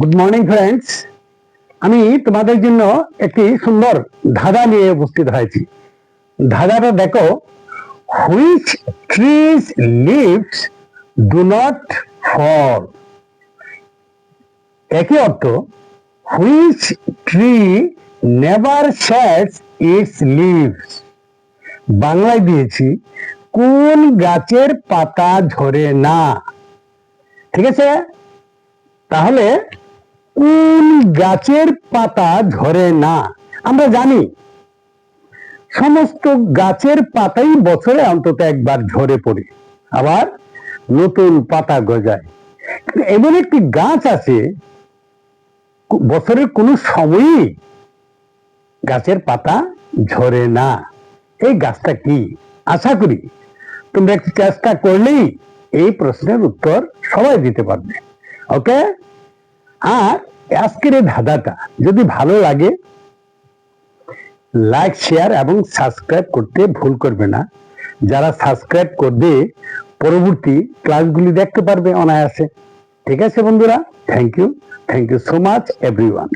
Good morning friends আমি তোমাদের জন্য একটি সুন্দর ধাঁধা নিয়ে উপস্থিত হয়েছি। ধাঁধাটা দেখো which trees leaves do not fall একই অর্থ which tree never sheds its leaves বাংলায় দিয়েছি, কোন গাছের পাতা ঝরে না? ঠিক আছে? তাহলে কোন গাছের পাতা ঝরে না? আমরা জানি, সমস্ত গাছের পাতাই বছরে অন্তত একবার ঝরে পড়ে, আবার নতুন পাতা গজায়। এমন একটি গাছ আছে, বছরের কোনো সময়ই গাছের পাতা ঝরে না। এই গাছটা কি? আশা করি, তোমরা একটু চেষ্টা করলেই এই প্রশ্নের উত্তর সবাই দিতে পারবে। ওকে আর আজকের এই ধাঁধাটা যদি ভালো লাগে লাইক শেয়ার এবং সাবস্ক্রাইব করতে ভুল করবে না। যারা সাবস্ক্রাইব করবে, পরবর্তী ক্লাসগুলি দেখতে পারবে অনায়াসে। ঠিক আছে বন্ধুরা? Thank you thank you so much everyone